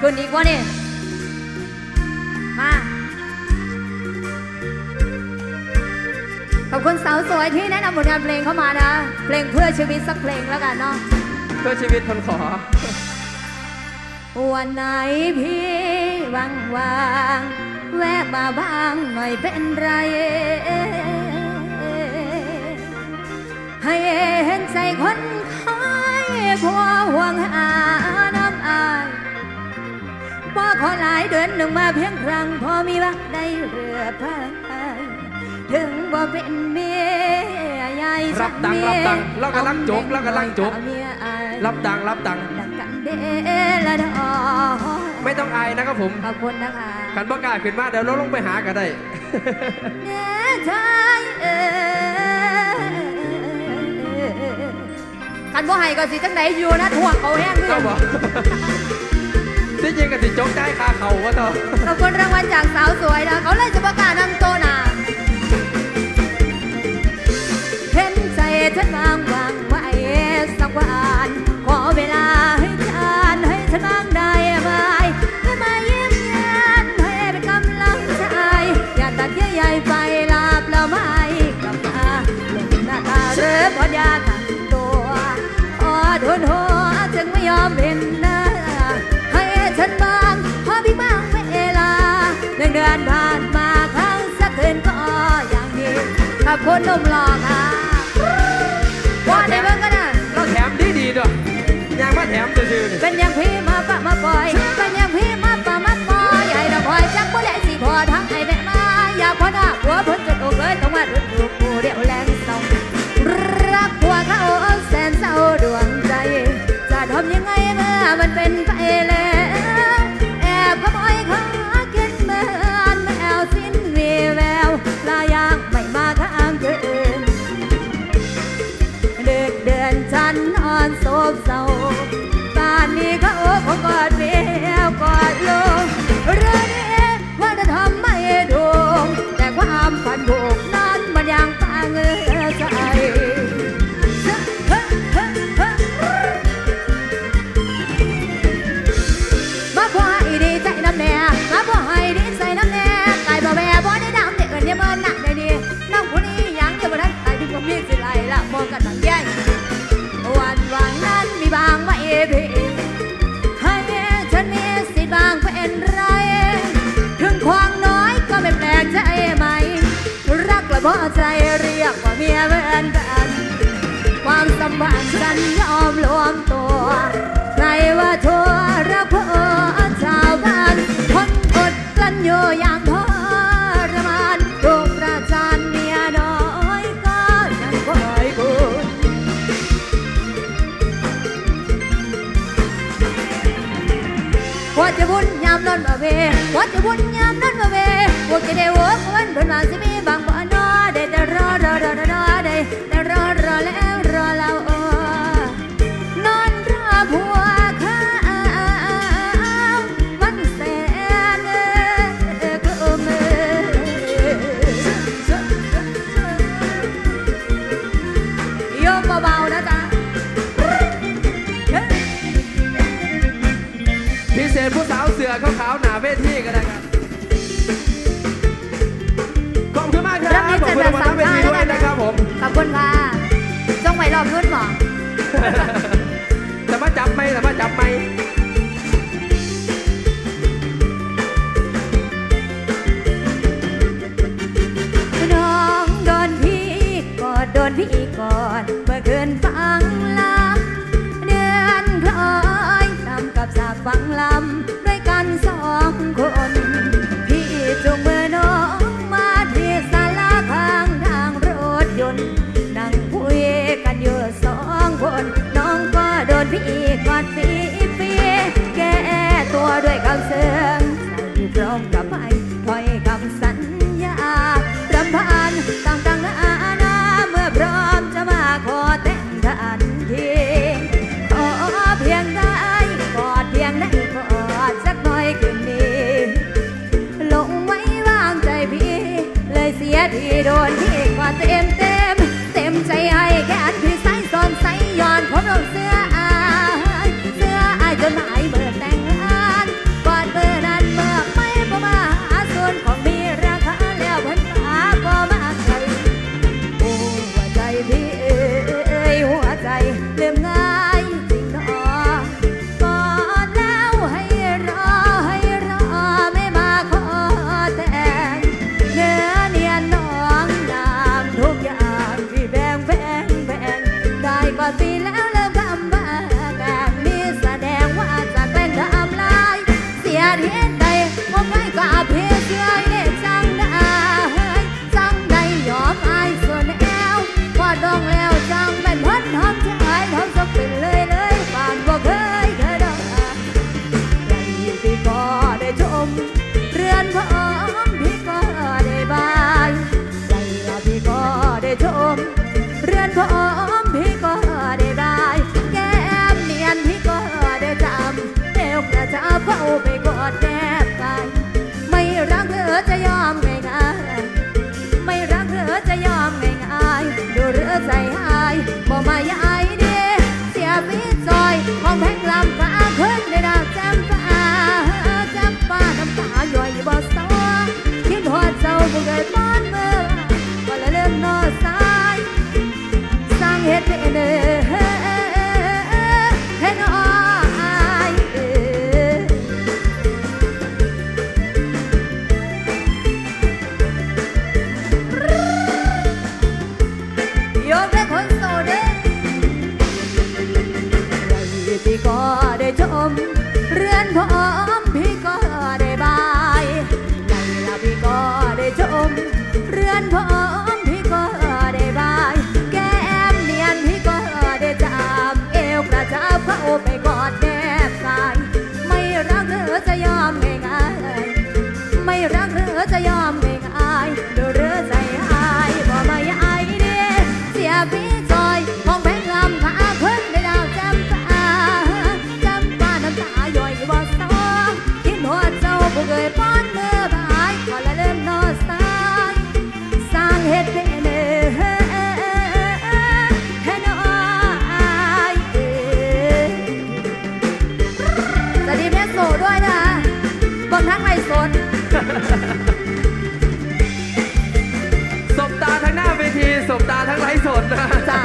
ขึ้นอีกวะนี่ มา ขอบคุณสาวสวยที่แนะนำผลงานเพลงเข้ามานะ เพลงเพื่อชีวิตสักเพลงแล้วกันเนาะ เพื่อชีวิตคนขอ วันไหนพี่ว่างว่างๆแวะมาบ้างหน่อยเป็นไร ให้เห็นใจคนคอยผัวห่วงหาน้ำอายบ่ ขอหลายเดือนหนึ่งมาเพียงครั้งพอมีวักได้เรือพายถึงบ่เป็นเมียใหญ่รับตังค์รับตังค์เรากำลังจบเรากำลังจบเมียอายรับตังค์รับตังค์ดังกันเดละดอไม่ต้องอายนะครับผมขอบคุณนะคะกันบ่กล้าขึ้นมาเดี๋ยวเราลงไปหากันได้แน่ใจเอกันบ่ให้ก็สิจังไหนอยู่นะถ่วงเขาแห้งเพื่ก็อนบอกที่ จริงกันสิจกได้คาเขาว่าต่อขอบคุณรางวัลจากสาวสวยนะเขาเลยจะประกาศนำโตหนาเห็นใจฉันบางวางไว้สักวัน ขอบคุณหนุ่มหล่อค่ะว่าในเมืองกันนะเราแถมดีดีๆด้วยยางมาแถมซื่อๆนี่เป็นอย่างพี่มาปะมาปล่อย เป็นอย่างพี่มาปะมาปล่อยให้ดอกคอยจักผู้ใดสิพอทั้งไอ้แม่มา อยากพอหน้าผัวเพิ่นจุดอกเลยต้องมาดุดดูกูเดี๋ ก รักและใจเรียกว่าเมียเหมือนกันความสัมพันธ์ฉันยอมรวมตัวใครว่าชั่วรักพอชาวบ้านคนอดกลั้นอยู่อย่างทรมานถูกประจานเมียน้อยก็ยังคอยคุณว่าจะบุญยามนอนมาเวว่าจะบุญยามนอนมาเวว่าจะได้วัวคนเพิ่นมาสิมีบางบ่ อนอได้แต่รอรอรอรอ รอบรุ่นหมอแต่มาจับไหมแต่มาจับไหมน้องโดนพี่ก็โดนพี่ก่ ใาเห็นใดมองไงก็อาเพเจอเล่จังได้จังไดยอมอส่วนแอวพอดองแล้วจังเป็พันทอมจะอายทอมจะเป็นเลยเฝานบ่เคยเคยดอกยังยินดได้ชม เรือนพร้อมพี่ก็ได้บายใจพี่ก็ได้ชม เรือนพร้อมพี่ก็ได้บายแก้มเนียนพี่ก็ได้จำเดวกระจับ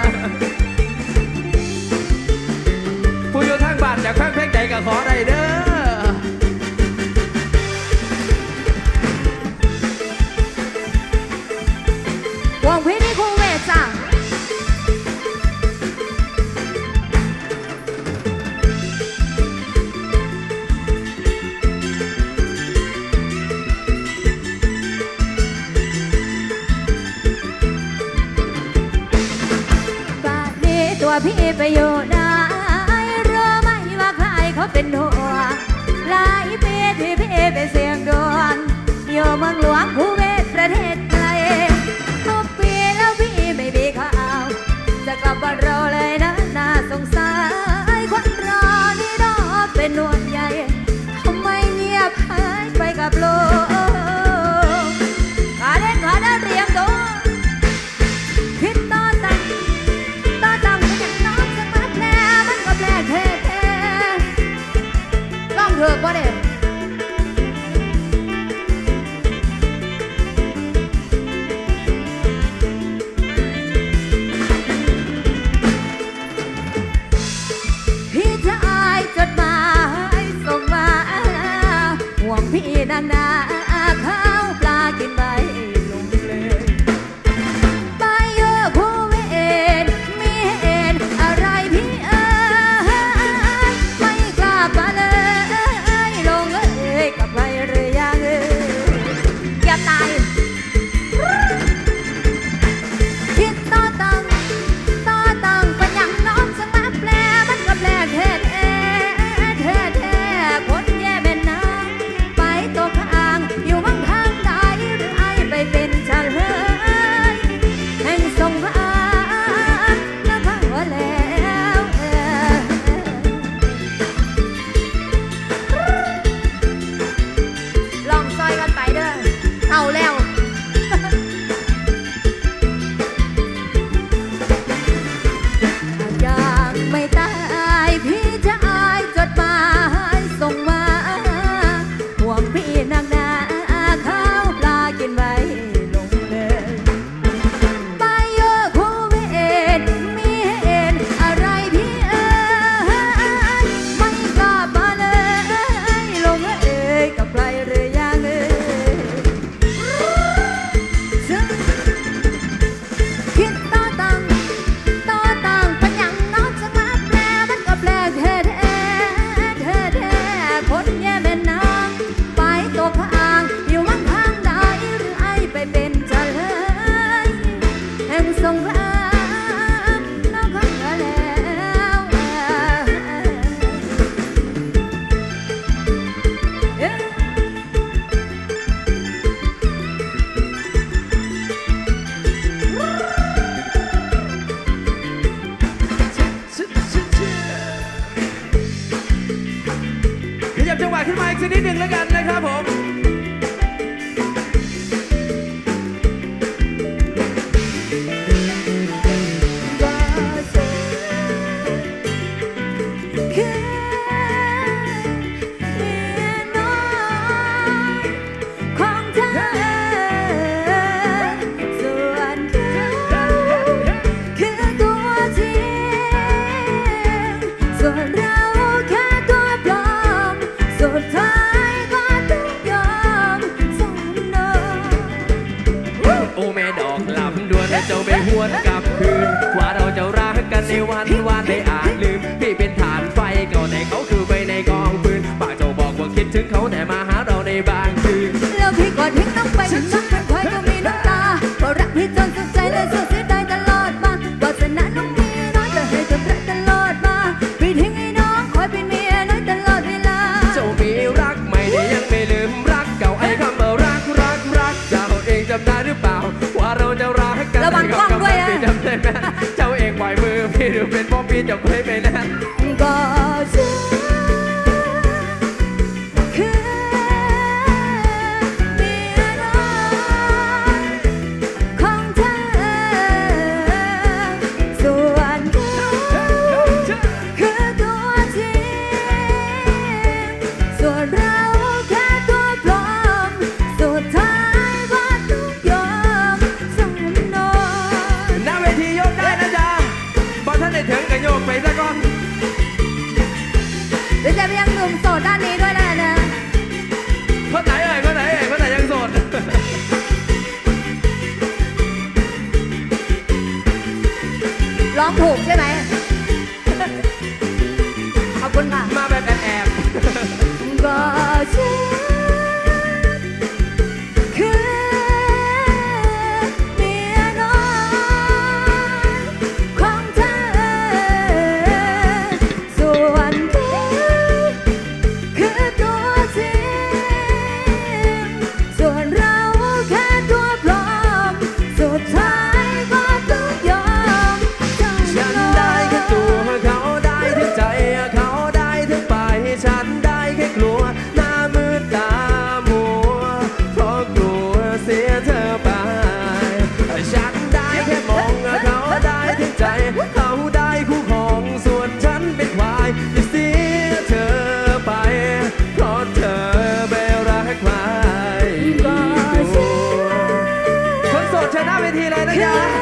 ค่ะ เถอะบ่เนี่ย ขึ้นมาอีกสักนิดหนึ่งแล้วกันนะครับผม ในวันวานได้อาจลืมพี่เป็นฐานไฟเก่าแต่เขาคือไปในกองปืนปากเจ้าบอกว่าคิดถึงเขาแต่มาหาเราในบ้าน หรือเป็นพ่อปีจะเคยไปหน้ ถู来 Yeah.